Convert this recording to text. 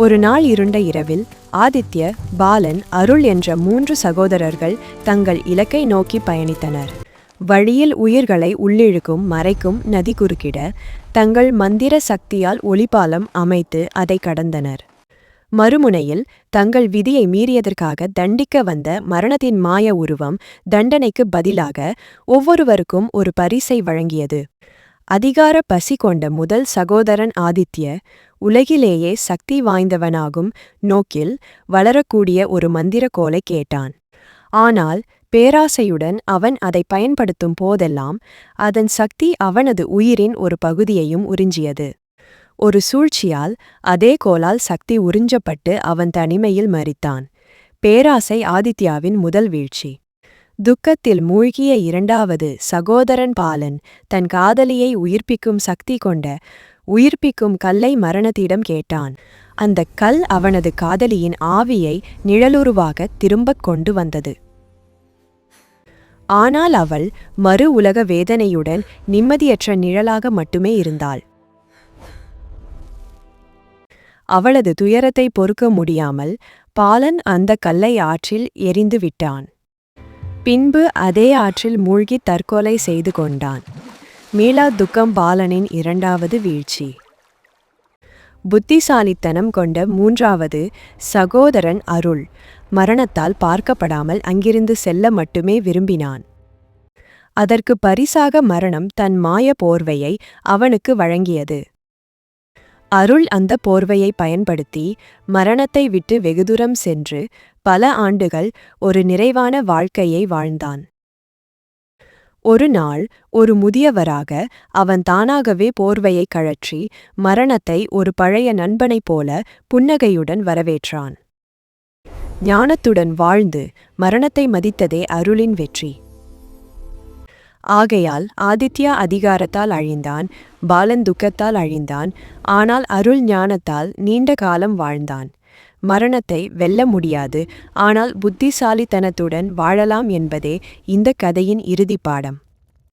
ஒரு நாள் இருண்ட இரவில் ஆதித்ய பாலன் அருள் என்ற மூன்று சகோதரர்கள் தங்கள் இலக்கை நோக்கி பயணித்தனர். வழியில் உயிர்களை உள்ளிழுக்கும் மறைக்கும் நதி குறுக்கிட தங்கள் மந்திர சக்தியால் ஒளிபாலம் அமைத்து அதை கடந்தனர். மறுமுனையில் தங்கள் விதியை மீறியதற்காக தண்டிக்க வந்த மரணத்தின் மாய உருவம் தண்டனைக்கு பதிலாக ஒவ்வொருவருக்கும் ஒரு பரிசை வழங்கியது. அதிகார பசி கொண்ட முதல் சகோதரன் ஆதித்ய உலகிலேயே சக்தி வாய்ந்தவனாகும் நோக்கில் வளரக்கூடிய ஒரு மந்திரக்கோலை கேட்டான். ஆனால் பேராசையுடன் அவன் அதை பயன்படுத்தும் போதெல்லாம் அதன் சக்தி அவனது உயிரின் ஒரு பகுதியையும் உறிஞ்சியது. ஒரு சூழ்ச்சியால் அதே கோலால் சக்தி உறிஞ்சப்பட்டு அவன் தனிமையில் மறித்தான் பேராசை ஆதித்யாவின் முதல் வீழ்ச்சி. துக்கத்தில் மூழ்கிய இரண்டாவது சகோதரன் பாலன் தன் காதலியை உயிர்ப்பிக்கும் சக்தி கொண்ட உயிர்ப்பிக்கும் கல்லை மரணத்திடம் கேட்டான். அந்த கல் அவனது காதலியின் ஆவியை நிழலுருவாக திரும்பக் கொண்டு வந்தது. ஆனால் அவள் மறு உலக வேதனையுடன் நிம்மதியற்ற நிழலாக மட்டுமே இருந்தாள். அவளது துயரத்தை பொறுக்க முடியாமல் பாலன் அந்த கல்லை ஆற்றில் எரிந்து விட்டான் பின்பு அதே ஆற்றில் மூழ்கி தற்கொலை செய்து கொண்டான். மீளா துக்கம் பாலனின் இரண்டாவது வீழ்ச்சி. புத்திசாலித்தனம் கொண்ட மூன்றாவது சகோதரன் அருள் மரணத்தால் பார்க்கப்படாமல் அங்கிருந்து செல்ல மட்டுமே விரும்பினான். அதற்கு பரிசாக மரணம் தன் மாய போர்வையை அவனுக்கு வழங்கியது. அருள் அந்த போர்வையை பயன்படுத்தி மரணத்தை விட்டு வெகுதூரம் சென்று பல ஆண்டுகள் ஒரு நிறைவான வாழ்க்கையை வாழ்ந்தான். ஒரு நாள் ஒரு முதியவராக அவன் தானாகவே போர்வையை கழற்றி மரணத்தை ஒரு பழைய நண்பனைப் போல புன்னகையுடன் வரவேற்றான். ஞானத்துடன் வாழ்ந்து மரணத்தை மதித்ததே அருளின் வெற்றி. ஆகையால் ஆதித்யா அதிகாரத்தால் அழிந்தான் பாலன் துக்கத்தால் அழிந்தான் ஆனால் அருள் ஞானத்தால் நீண்ட காலம் வாழ்ந்தான். மரணத்தை வெல்ல முடியாது. ஆனால் புத்திசாலித்தனத்துடன் வாழலாம் என்பதே இந்த கதையின் இறுதிப் பாடம்.